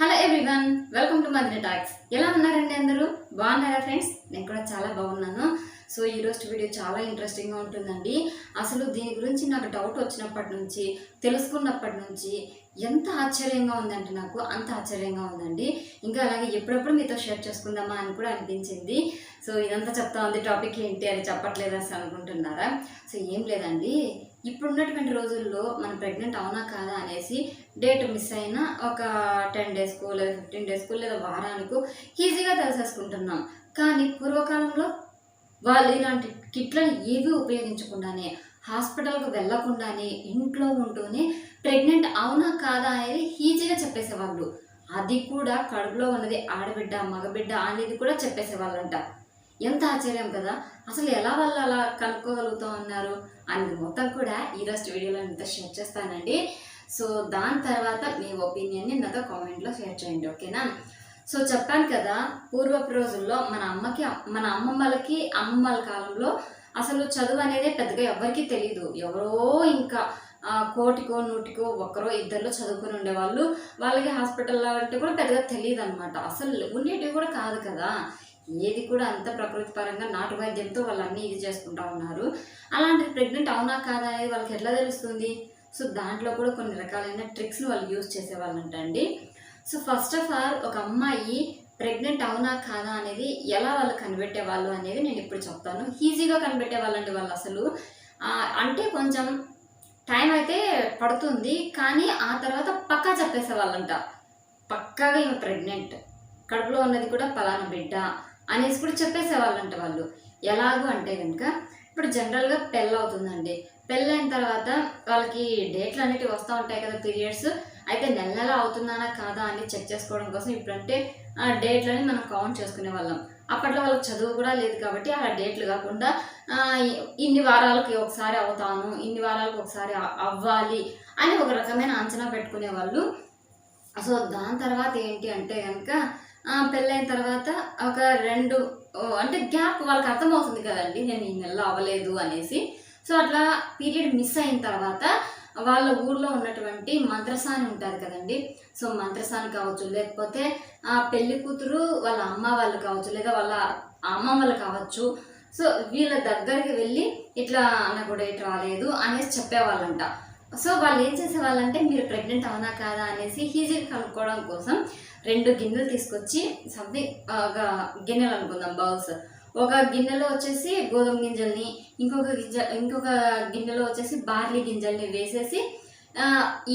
Hello everyone welcome to Madina talks ఎలా ఉన్నారండి అందరూ? బాగున్నారా ఫ్రెండ్స్ నేను కూడా చాలా బాగున్నాను. సో ఈ రోజు వీడియో చాలా ఇంట్రెస్టింగ్గా ఉంటుందండి. అసలు దీని గురించి నాకు డౌట్ వచ్చినప్పటి నుంచి తెలుసుకున్నప్పటి నుంచి ఎంత ఆశ్చర్యంగా ఉందంటే నాకు అంత ఆశ్చర్యంగా ఉందండి. ఇంకా అలాగే ఎప్పుడెప్పుడు మీతో షేర్ చేసుకుందామా అని కూడా అనిపించింది. సో ఇదంతా చెప్తా ఉంది టాపిక్ ఏంటి అని చెప్పట్లేదు అని అనుకుంటున్నారా? సో ఏం లేదండి. ఇప్పుడున్నటువంటి రోజుల్లో మనం ప్రెగ్నెంట్ అవునా కాదా అనేసి డేట్ మిస్ అయినా ఒక టెన్ డేస్కో లేదా ఫిఫ్టీన్ డేస్కో లేదా వారానికో ఈజీగా తెలిసేసుకుంటున్నాం. కానీ పూర్వకాలంలో వాళ్ళు ఇలాంటి కిట్లను ఏవి ఉపయోగించకుండానే హాస్పిటల్కి వెళ్ళకుండానే ఇంట్లో ఉంటూనే ప్రెగ్నెంట్ అవునా కాదా అనేది ఈజీగా చెప్పేసేవాళ్ళు. అది కూడా కడుపులో ఉన్నది ఆడబిడ్డ మగబిడ్డ అనేది కూడా చెప్పేసేవాళ్ళంట. ఎంత ఆశ్చర్యం కదా. అసలు ఎలా వాళ్ళు అలా కనుక్కోగలుగుతూ ఉన్నారు అనేది మొత్తం కూడా ఈరోజు వీడియోలో అంతా షేర్ చేస్తానండి. సో దాని తర్వాత మీ ఒపీనియన్ని నాతో కామెంట్లో షేర్ చేయండి ఓకేనా సో చెప్పాను కదా పూర్వపు రోజుల్లో మన అమ్మకి మన అమ్మమ్మలకి అమ్మమ్మల కాలంలో అసలు చదువు అనేది పెద్దగా ఎవరికి తెలియదు ఎవరో ఇంకా కోటికో నూటికో ఒక్కరో ఇద్దరిలో చదువుకుని ఉండేవాళ్ళు. వాళ్ళకి హాస్పిటల్లో అంటే కూడా పెద్దగా తెలియదు అనమాట అసలు ఉండేటివి కూడా కాదు కదా. ఏది కూడా అంత ప్రకృతి పరంగా నాటు వైద్యంతో వాళ్ళు అన్నీ ఇది చేసుకుంటా ఉన్నారు. అలాంటిది ప్రెగ్నెంట్ అవునా కాదా అనేది వాళ్ళకి ఎట్లా తెలుస్తుంది? సో దాంట్లో కూడా కొన్ని రకాలైన ట్రిక్స్ని వాళ్ళు యూజ్ చేసేవాళ్ళంట అండి. సో ఫస్ట్ ఆఫ్ ఆల్ ఒక అమ్మాయి ప్రెగ్నెంట్ అవునా కాదా అనేది ఎలా వాళ్ళు కనిపెట్టే వాళ్ళు అనేది నేను ఇప్పుడు చెప్తాను. ఈజీగా కనిపెట్టేవాళ్ళండి వాళ్ళు అసలు. అంటే కొంచెం టైం అయితే పడుతుంది కానీ ఆ తర్వాత పక్కా చెప్పేసే వాళ్ళంట పక్కాగా ఈమె ప్రెగ్నెంట్. కడుపులో ఉన్నది కూడా పలానా బిడ్డ. అనేసి కూడా చెప్పేసేవాళ్ళంట వాళ్ళు. ఎలాగూ అంటే కనుక ఇప్పుడు జనరల్గా పెళ్ళి అవుతుందండి. పెళ్ళైన తర్వాత వాళ్ళకి డేట్లు అనేటివి వస్తూ ఉంటాయి కదా పీరియడ్స్ అయితే నెల నెల అవుతున్నానా కాదా అని చెక్ చేసుకోవడం కోసం ఇప్పుడంటే ఆ డేట్లని మనం కౌంట్ చేసుకునే వాళ్ళం. అప్పట్లో వాళ్ళకి చదువు కూడా లేదు కాబట్టి ఆ డేట్లు కాకుండా ఇన్ని వారాలకి ఒకసారి అవుతాను ఇన్ని వారాలకు ఒకసారి అవ్వాలి అని ఒక రకమైన అంచనా పెట్టుకునే వాళ్ళు. సో దాని తర్వాత ఏంటి అంటే కనుక పెళ్ళైన తర్వాత ఒక రెండు ఓ, అంటే గ్యాప్ వాళ్ళకి అర్థమవుతుంది కదండి నేను ఈ నెలలో అవ్వలేదు అనేసి. సో అట్లా పీరియడ్ మిస్ అయిన తర్వాత వాళ్ళ ఊర్లో ఉన్నటువంటి మంత్రసాని ఉంటారు కదండి. సో మంత్రసాని కావచ్చు లేకపోతే ఆ పెళ్ళి కూతురు వాళ్ళ అమ్మ వాళ్ళు కావచ్చు లేదా వాళ్ళ అమ్మ వాళ్ళు కావచ్చు. సో వీళ్ళ దగ్గరికి వెళ్ళి ఇట్లా నాకు డేట్ రాలేదు అనేసి చెప్పేవాళ్ళంట. సో వాళ్ళు ఏం చేసేవాళ్ళంటే మీరు ప్రెగ్నెంట్ అవునా కాదా అనేసి ఈజీగా కనుక్కోవడం కోసం రెండు గిన్నెలు తీసుకొచ్చి సంథింగ్ ఒక గిన్నెలు అనుకుందాం బౌల్స్. ఒక గిన్నెలో వచ్చేసి గోధుమ గింజల్ని ఇంకొక గింజ ఇంకొక గిన్నెలో వచ్చేసి బార్లీ గింజల్ని వేసేసి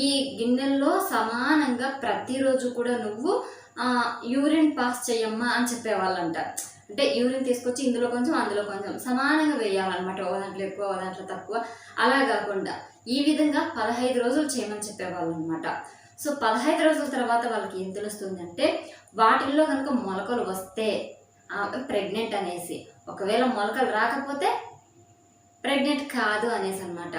ఈ గిన్నెల్లో సమానంగా ప్రతిరోజు కూడా నువ్వు యూరిన్ పాస్ చేయమ్మా అని చెప్పేవాళ్ళంట. అంటే యూరిన్ తీసుకొచ్చి ఇందులో కొంచెం అందులో కొంచెం. సమానంగా వేయాలన్నమాట ఓ దాంట్లో ఎక్కువ ఓ దాంట్లో తక్కువ. అలా కాకుండా ఈ విధంగా పదహైదు రోజులు చేయమని చెప్పేవాళ్ళు అనమాట సో పదహైదు రోజుల తర్వాత వాళ్ళకి ఏం తెలుస్తుందంటే వాటిల్లో కనుక మొలకలు వస్తే ప్రెగ్నెంట్ అనేసి ఒకవేళ మొలకలు రాకపోతే ప్రెగ్నెంట్ కాదు అనేసి అనమాట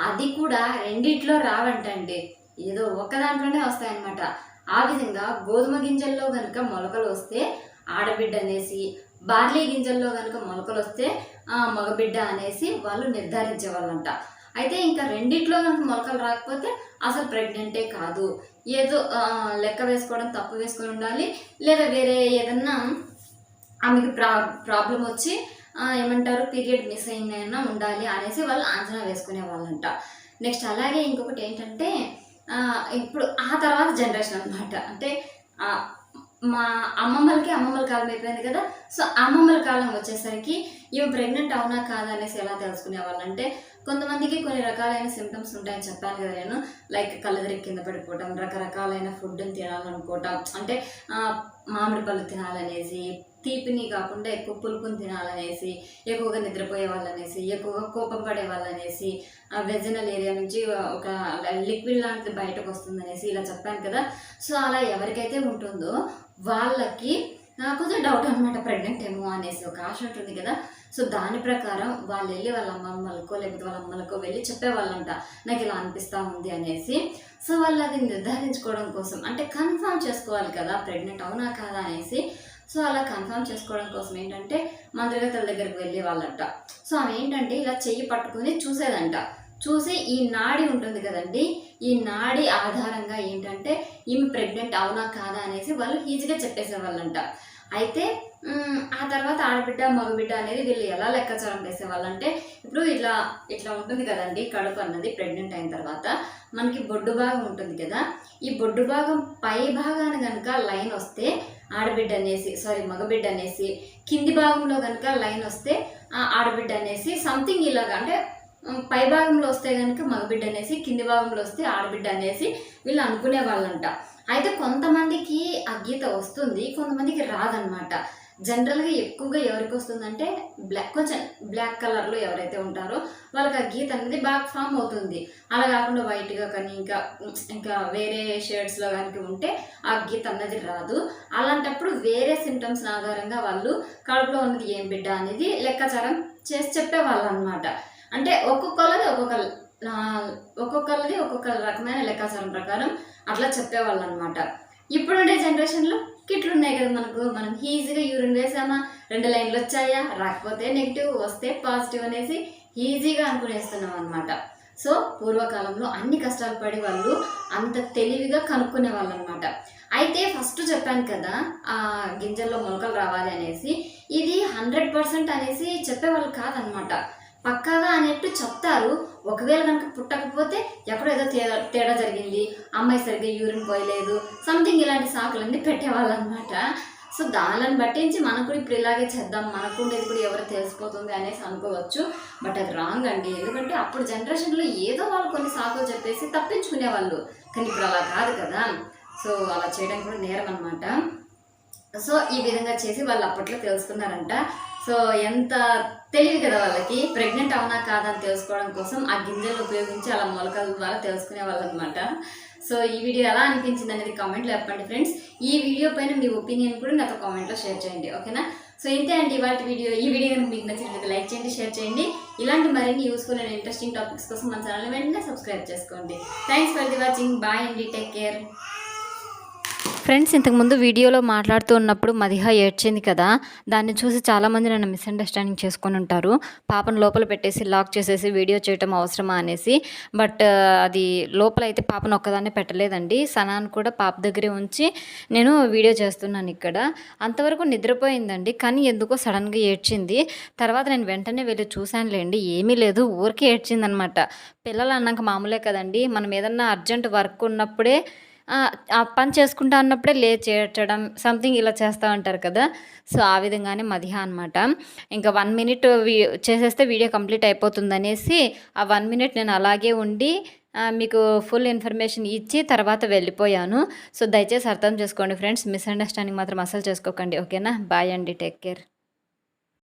అది కూడా రెండిట్లో రావంటండి. ఏదో ఒక దాంట్లోనే వస్తాయన్నమాట. ఆ విధంగా గోధుమ గింజల్లో కనుక మొలకలు వస్తే ఆడబిడ్డ అనేసి బార్లీ గింజల్లో కనుక మొలకలు వస్తే మగబిడ్డ అనేసి వాళ్ళు నిర్ధారించే వాళ్ళంట అయితే ఇంకా రెండిట్లో కనుక మొలకలు రాకపోతే అసలు ప్రెగ్నెంటే కాదు. ఏదో లెక్క వేసుకోవడం తప్పు వేసుకొని ఉండాలి. లేదా వేరే ఏదన్నా ఆమెకి ప్రా ప్రాబ్లం వచ్చి ఏమంటారు పీరియడ్ మిస్ అయిందైనా ఉండాలి అనేసి వాళ్ళు అంచనా వేసుకునే వాళ్ళంట నెక్స్ట్ అలాగే ఇంకొకటి ఏంటంటే ఇప్పుడు ఆ తర్వాత జనరేషన్ అనమాట అంటే మా అమ్మమ్మలకి అమ్మమ్మల కాలం అయిపోయింది కదా. సో అమ్మమ్మల కాలం వచ్చేసరికి ఇవి ప్రెగ్నెంట్ అవునా కాదా? అనేసి ఎలా తెలుసుకునే వాళ్ళంటే కొంతమందికి కొన్ని రకాలైన సిమ్టమ్స్ ఉంటాయని చెప్పాను కదా నేను. లైక్ కళ్ళదిరి కింద పడిపోవటం రకరకాలైన ఫుడ్ని తినాలనుకోవటం. అంటే మామిడి పళ్ళు తినాలనేసి తీపిని కాకుండా ఎక్కువ పులుపుని తినాలనేసి ఎక్కువగా నిద్రపోయే వాళ్ళనేసి ఎక్కువగా కోపం పడే వాళ్ళనేసి ఆ వెజనల్ ఏరియా నుంచి ఒక లిక్విడ్ లాంటిది బయటకు వస్తుందనేసి ఇలా చెప్పాను కదా. సో అలా ఎవరికైతే ఉంటుందో వాళ్ళకి కొంచెం డౌట్ అనమాట ప్రెగ్నెంట్ ఏమో అనేసి ఒక ఆశ ఉంటుంది కదా. సో దాని ప్రకారం వాళ్ళు వెళ్ళి వాళ్ళ అమ్మమ్మలకో లేకపోతే వాళ్ళ అమ్మలకో వెళ్ళి చెప్పేవాళ్ళంట నాకు ఇలా అనిపిస్తూ ఉంది అనేసి. సో వాళ్ళు అది నిర్ధారించుకోవడం కోసం అంటే కన్ఫర్మ్ చేసుకోవాలి కదా ప్రెగ్నెంట్ అవునా కాదా అనేసి. సో అలా కన్ఫర్మ్ చేసుకోవడం కోసం ఏంటంటే మంత్రిగతల దగ్గరికి వెళ్ళే వాళ్ళంట సో ఆమె ఏంటంటే ఇలా చెయ్యి పట్టుకుని చూసేదంట. చూసి ఈ నాడి ఉంటుంది కదండి ఈ నాడి ఆధారంగా ఏంటంటే ఈమె ప్రెగ్నెంట్ అవునా కాదా అనేసి వాళ్ళు ఈజీగా చెప్పేసేవాళ్ళంట. అయితే ఆ తర్వాత ఆడబిడ్డ మగబిడ్డ అనేది వీళ్ళు ఎలా లెక్కాచారం వేసేవాళ్ళంటే ఇప్పుడు ఇట్లా ఇట్లా ఉంటుంది కదండి కడుపు అన్నది ప్రెగ్నెంట్ అయిన తర్వాత మనకి బొడ్డు భాగం ఉంటుంది కదా ఈ బొడ్డు భాగం పై భాగాన కనుక లైన్ వస్తే ఆడబిడ్డ అనేసి సారీ మగబిడ్డ అనేసి కింది భాగంలో కనుక లైన్ వస్తే ఆ ఆడబిడ్డ అనేసి సంథింగ్ ఇలాగా అంటే పై భాగంలో వస్తే కనుక మగబిడ్డ అనేసి కింది భాగంలో వస్తే ఆడబిడ్డ అనేసి వీళ్ళు అనుకునే వాళ్ళంట. అయితే కొంతమందికి ఆ గీత వస్తుంది కొంతమందికి రాదనమాట. జనరల్గా ఎక్కువగా ఎవరికి వస్తుందంటే బ్లాక్ కొంచెం బ్లాక్ కలర్లో ఎవరైతే ఉంటారో వాళ్ళకి ఆ గీత అనేది బాగా ఫామ్ అవుతుంది. అలా కాకుండా వైట్గా కానీ ఇంకా ఇంకా వేరే షేడ్స్లో కనుక ఉంటే ఆ గీత అన్నది రాదు. అలాంటప్పుడు వేరే సిమ్టమ్స్ ఆధారంగా వాళ్ళు కడుపులో ఉన్నది ఏం బిడ్డ అనేది లెక్కాచారం చేసి చెప్పేవాళ్ళు అనమాట అంటే ఒక్కొక్కళ్ళది ఒక్కొక్క ఒక్కొక్కళ్ళది ఒక్కొక్క రకమైన లెక్కాచారం ప్రకారం అట్లా చెప్పేవాళ్ళు అనమాట ఇప్పుడుండే జనరేషన్లో కిట్లు ఉన్నాయి కదా మనకు. మనం ఈజీగా యూరిన్ వేసామా? రెండు లైన్లు వచ్చాయా? రాకపోతే నెగిటివ్ వస్తే పాజిటివ్ అనేసి ఈజీగా అనుకునేస్తున్నాం అనమాట సో పూర్వకాలంలో అన్ని కష్టాలు పడి వాళ్ళు అంత తెలివిగా కనుక్కునే వాళ్ళు అనమాట అయితే ఫస్ట్ చెప్పాను కదా ఆ గింజల్లో మొలకలు రావాలి అనేసి. ఇది హండ్రెడ్ పర్సెంట్ అనేసి చెప్పేవాళ్ళు కాదనమాట పక్కాగా అనేట్టు చెప్తారు. ఒకవేళ కనుక పుట్టకపోతే ఎక్కడో ఏదో తేడా తేడా జరిగింది. అమ్మాయి సరిగ్గా యూరిన్ పోయలేదు. సంథింగ్ ఇలాంటి సాకులన్నీ పెట్టేవాళ్ళు అనమాట సో దానిని బట్టించి మనకు కూడా ఇప్పుడు ఇలాగే చేద్దాం. మనకు ఉండేది కూడా ఎవరు తెలిసిపోతుంది అనేసి అనుకోవచ్చు. బట్ అది రాంగ్ అండి. ఎందుకంటే అప్పుడు జనరేషన్లో ఏదో వాళ్ళు కొన్ని సాకులు చెప్పేసి తప్పించుకునేవాళ్ళు. కానీ ఇప్పుడు అలా కాదు కదా. సో అలా చేయడం కూడా నేరం అనమాట సో ఈ విధంగా చేసి వాళ్ళు అప్పట్లో తెలుసుకున్నారంట. సో ఎంత తెలివి కదా వాళ్ళకి ప్రెగ్నెంట్ అవునా కాదని తెలుసుకోవడం కోసం ఆ గింజలు ఉపయోగించి అలా మొలకల ద్వారా తెలుసుకునే వాళ్ళు అనమాట సో ఈ వీడియో ఎలా అనిపించింది అనేది కామెంట్లో చెప్పండి ఫ్రెండ్స్ ఈ వీడియో పైన మీ ఒపీనియన్ కూడా నాతో కామెంట్లో షేర్ చేయండి ఓకేనా సో ఇంతే అండి ఇవాటి వీడియో. ఈ వీడియో కనుక మీకు నచ్చినట్లయితే లైక్ చేయండి షేర్ చేయండి. ఇలాంటి మరిన్ని యూస్ఫుల్ అండ్ ఇంట్రెస్టింగ్ టాపిక్స్ కోసం మన ఛానల్ వెంటనే సబ్స్క్రైబ్ చేసుకోండి. Thanks for the watching bye అండి. టేక్ కేర్ ఫ్రెండ్స్ ఇంతకుముందు వీడియోలో మాట్లాడుతూ ఉన్నప్పుడు మదిహ ఏడ్చింది కదా దాన్ని చూసి చాలామంది నన్ను మిస్అండర్స్టాండింగ్ చేసుకొని ఉంటారు. పాపను లోపల పెట్టేసి లాక్ చేసేసి వీడియో చేయటం అవసరమా అనేసి. బట్ అది లోపల అయితే పాపను ఒక్కదాన్నే పెట్టలేదండి. సనాన్ కూడా పాప దగ్గరే ఉంచి నేను వీడియో చేస్తున్నాను ఇక్కడ. అంతవరకు నిద్రపోయిందండి కానీ ఎందుకో సడన్గా ఏడ్చింది. తర్వాత నేను వెంటనే వెళ్ళి చూశానులేండి ఏమీ లేదు ఊరికే ఏడ్చిందనమాట. పిల్లలు అన్నాక మామూలే కదండి మనం ఏదన్నా అర్జెంట్ వర్క్ ఉన్నప్పుడే పని చేసుకుంటా అన్నప్పుడే లేచేయటం చేర్చడం సంథింగ్ ఇలా చేస్తూ ఉంటారు కదా. సో ఆ విధంగానే మధ్య అనమాట ఇంకా వన్ మినిట్ చేసేస్తే వీడియో కంప్లీట్ అయిపోతుంది అనేసి ఆ వన్ మినిట్ నేను అలాగే ఉండి మీకు ఫుల్ ఇన్ఫర్మేషన్ ఇచ్చి తర్వాత వెళ్ళిపోయాను. సో దయచేసి అర్థం చేసుకోండి ఫ్రెండ్స్ మిస్అండర్స్టాండింగ్ మాత్రం అసలు చేసుకోకండి. ఓకేనా? బాయ్ అండి టేక్ కేర్